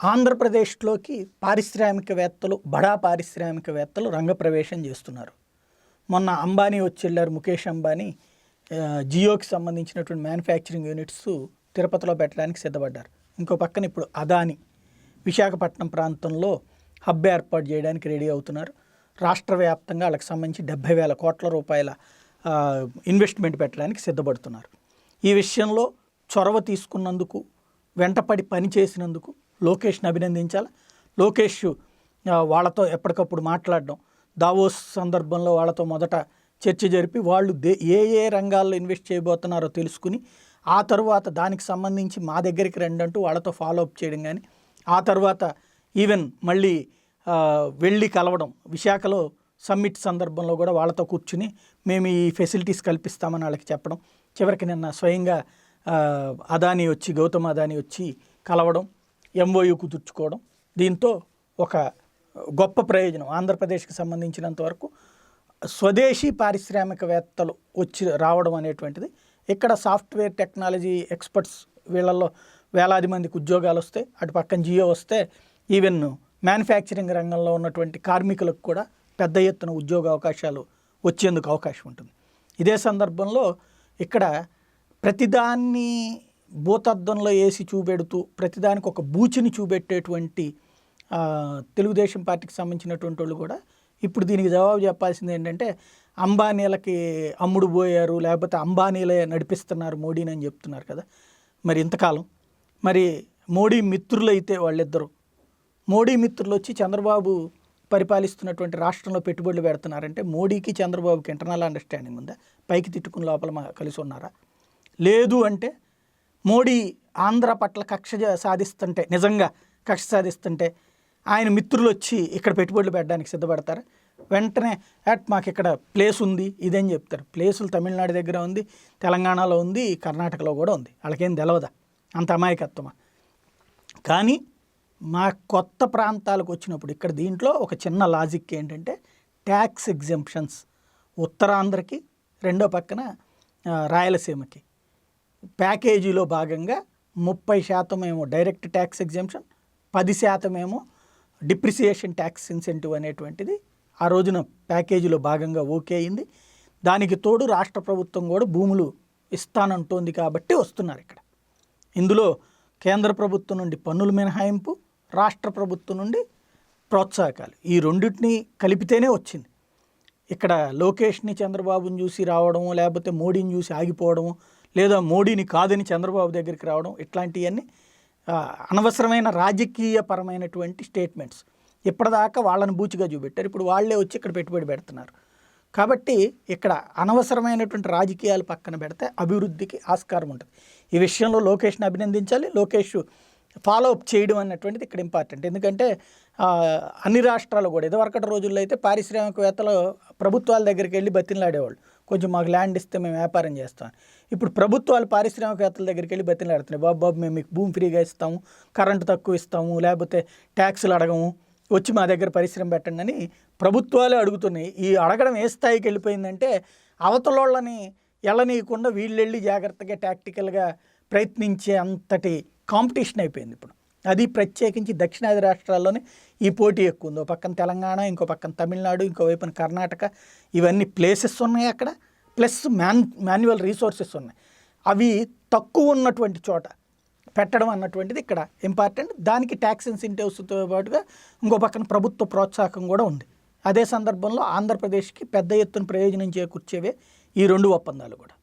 ఆంధ్రప్రదేశ్లోకి పారిశ్రామికవేత్తలు బడా పారిశ్రామికవేత్తలు రంగప్రవేశం చేస్తున్నారు. మొన్న అంబానీ వచ్చిళ్ళారు ముఖేష్ అంబానీ. జియోకి సంబంధించినటువంటి మ్యానుఫ్యాక్చరింగ్ యూనిట్స్ తిరుపతిలో పెట్టడానికి సిద్ధపడ్డారు. ఇంకో పక్కన ఇప్పుడు అదాని విశాఖపట్నం ప్రాంతంలో హబ్ ఏర్పాటు చేయడానికి రెడీ అవుతున్నారు. రాష్ట్ర వ్యాప్తంగా వాళ్ళకి సంబంధించి డెబ్బై వేల కోట్ల రూపాయల ఇన్వెస్ట్మెంట్ పెట్టడానికి సిద్ధపడుతున్నారు. ఈ విషయంలో చొరవ తీసుకున్నందుకు వెంటపడి పని చేసినందుకు లోకేష్ని అభినందించాలి. లోకేష్ వాళ్ళతో ఎప్పటికప్పుడు మాట్లాడడం దావోస్ సందర్భంలో వాళ్ళతో మొదట చర్చ జరిపి వాళ్ళు దే ఏ ఏ రంగాల్లో ఇన్వెస్ట్ చేయబోతున్నారో తెలుసుకుని ఆ తర్వాత దానికి సంబంధించి మా దగ్గరికి రండి అంటూ వాళ్ళతో ఫాలో అప్ చేయడం కానీ ఆ తర్వాత ఈవెన్ మళ్ళీ వెళ్ళి కలవడం విశాఖలో సమ్మిట్ సందర్భంలో కూడా వాళ్ళతో కూర్చుని మేము ఈ ఫెసిలిటీస్ కల్పిస్తామని వాళ్ళకి చెప్పడం చివరికి నిన్న స్వయంగా అదాని వచ్చి గౌతమ్ అదాని వచ్చి కలవడం ఎంఓయు కుదుర్చుకోవడం దీంతో ఒక గొప్ప ప్రయోజనం. ఆంధ్రప్రదేశ్కి సంబంధించినంత వరకు స్వదేశీ పారిశ్రామికవేత్తలు వచ్చి రావడం అనేటువంటిది. ఇక్కడ సాఫ్ట్వేర్ టెక్నాలజీ ఎక్స్పర్ట్స్ వీళ్ళల్లో వేలాది మందికి ఉద్యోగాలు వస్తాయి అటు పక్కన జియో వస్తే ఈవెన్ మ్యానుఫ్యాక్చరింగ్ రంగంలో ఉన్నటువంటి కార్మికులకు కూడా పెద్ద ఎత్తున ఉద్యోగ అవకాశాలు వచ్చేందుకు అవకాశం ఉంటుంది. ఇదే సందర్భంలో ఇక్కడ ప్రతిదాన్ని భూతద్దంలో వేసి చూపెడుతూ ప్రతిదానికి ఒక బూచిని చూపెట్టేటువంటి తెలుగుదేశం పార్టీకి సంబంధించినటువంటి వాళ్ళు కూడా ఇప్పుడు దీనికి జవాబు చెప్పాల్సింది ఏంటంటే అంబానీలకి అమ్ముడు పోయారు లేకపోతే అంబానీలే నడిపిస్తున్నారు మోడీని అని చెప్తున్నారు కదా. మరి ఇంతకాలం మరి మోడీ మిత్రులైతే వాళ్ళిద్దరూ మోడీ మిత్రులు వచ్చి చంద్రబాబు పరిపాలిస్తున్నటువంటి రాష్ట్రంలో పెట్టుబడులు పెడుతున్నారంటే మోడీకి చంద్రబాబుకి ఇంటర్నల్ అండర్స్టాండింగ్ ఉందా? పైకి తిట్టుకుని లోపల మా- కలిసి ఉన్నారా? లేదు అంటే మోడీ ఆంధ్ర పట్ల కక్ష జ- సాధిస్తుంటే నిజంగా కక్ష సాధిస్తుంటే ఆయన మిత్రులు వచ్చి ఇక్కడ పెట్టుబడులు పెట్టడానికి సిద్ధపడతారు. వెంటనే అట్ మాకు ఇక్కడ ప్లేస్ ఉంది ఇదని చెప్తారు. ప్లేసులు తమిళనాడు దగ్గర ఉంది తెలంగాణలో ఉంది కర్ణాటకలో కూడా ఉంది. వాళ్ళకేం తెలవదా? అంత అమాయకత్వమా? కానీ మా కొత్త ప్రాంతాలకు వచ్చినప్పుడు ఇక్కడ దీంట్లో ఒక చిన్న లాజిక్ ఏంటంటే ట్యాక్స్ ఎగ్జంప్షన్స్ ఉత్తరాంధ్రకి రెండో పక్కన రాయలసీమకి. ప్యాకేజీలో భాగంగా ముప్పై శాతం ఏమో డైరెక్ట్ ట్యాక్స్ ఎగ్జంప్షన్ పది శాతం ఏమో డిప్రిసియేషన్ ట్యాక్స్ ఇన్సెంటివ్ అనేటువంటిది ఆ రోజున ప్యాకేజీలో భాగంగా ఓకే అయింది. దానికి తోడు రాష్ట్ర ప్రభుత్వం కూడా భూములు ఇస్తానంటోంది కాబట్టి వస్తున్నారు ఇక్కడ. ఇందులో కేంద్ర ప్రభుత్వం నుండి పన్నుల మినహాయింపు రాష్ట్ర ప్రభుత్వం నుండి ప్రోత్సాహకాలు ఈ రెండింటిని కలిపితేనే వచ్చింది. ఇక్కడ లోకేష్ని చంద్రబాబుని చూసి రావడము లేకపోతే మోడీని చూసి ఆగిపోవడము లేదా మోడీని కాదని చంద్రబాబు దగ్గరికి రావడం ఇట్లాంటివన్నీ అనవసరమైన రాజకీయపరమైనటువంటి స్టేట్మెంట్స్. ఇప్పటిదాకా వాళ్ళని బూచిగా చూపెట్టారు. ఇప్పుడు వాళ్ళే వచ్చి ఇక్కడ పెట్టుబడి పెడుతున్నారు. కాబట్టి ఇక్కడ అనవసరమైనటువంటి రాజకీయాలు పక్కన పెడితే అభివృద్ధికి ఆస్కారం ఉంటుంది. ఈ విషయంలో లోకేష్ని అభినందించాలి. లోకేష్ ఫాలో అప్ చేయడం అన్నటువంటిది ఇక్కడ ఇంపార్టెంట్ ఎందుకంటే అన్ని రాష్ట్రాలు కూడా ఇదివరకటి రోజుల్లో అయితే పారిశ్రామికవేత్తలు ప్రభుత్వాల దగ్గరికి వెళ్ళి బతిలాడేవాళ్ళు కొంచెం మాకు ల్యాండ్ ఇస్తే మేము వ్యాపారం చేస్తాం. ఇప్పుడు ప్రభుత్వాలు పారిశ్రామికవేత్తల దగ్గరికి వెళ్ళి బతిలాడుతున్నాయి బాబు బాబు మేము మీకు భూమి ఫ్రీగా ఇస్తాము కరెంటు తక్కువ ఇస్తాము లేకపోతే ట్యాక్సులు అడగము వచ్చి మా దగ్గర పరిశ్రమ పెట్టండి అని ప్రభుత్వాలే అడుగుతున్నాయి. ఈ అడగడం ఏ స్థాయికి వెళ్ళిపోయిందంటే అవతలోళ్ళని ఎళ్ళనీయకుండా వీళ్ళెళ్ళి జాగ్రత్తగా టాక్టికల్గా ప్రయత్నించే అంతటి కాంపిటీషన్ అయిపోయింది ఇప్పుడు. అది ప్రత్యేకించి దక్షిణాది రాష్ట్రాల్లోనే ఈ పోటీ ఎక్కువ ఉంది. ఒక పక్కన తెలంగాణ ఇంకో పక్కన తమిళనాడు ఇంకో వైపున కర్ణాటక. ఇవన్నీ ప్లేసెస్ ఉన్నాయి అక్కడ. ప్లస్ మ్యాన్ మాన్యువల్ రీసోర్సెస్ ఉన్నాయి. అవి తక్కువ ఉన్నటువంటి చోట పెట్టడం అన్నటువంటిది ఇక్కడ ఇంపార్టెంట్ దానికి ట్యాక్స్ ఇన్సెంటివ్స్తో పాటుగా ఇంకో పక్కన ప్రభుత్వ ప్రోత్సాహం కూడా ఉంది. అదే సందర్భంలో ఆంధ్రప్రదేశ్కి పెద్ద ఎత్తున ప్రయోజనం చేకూర్చేవే ఈ రెండు ఒప్పందాలు కూడా.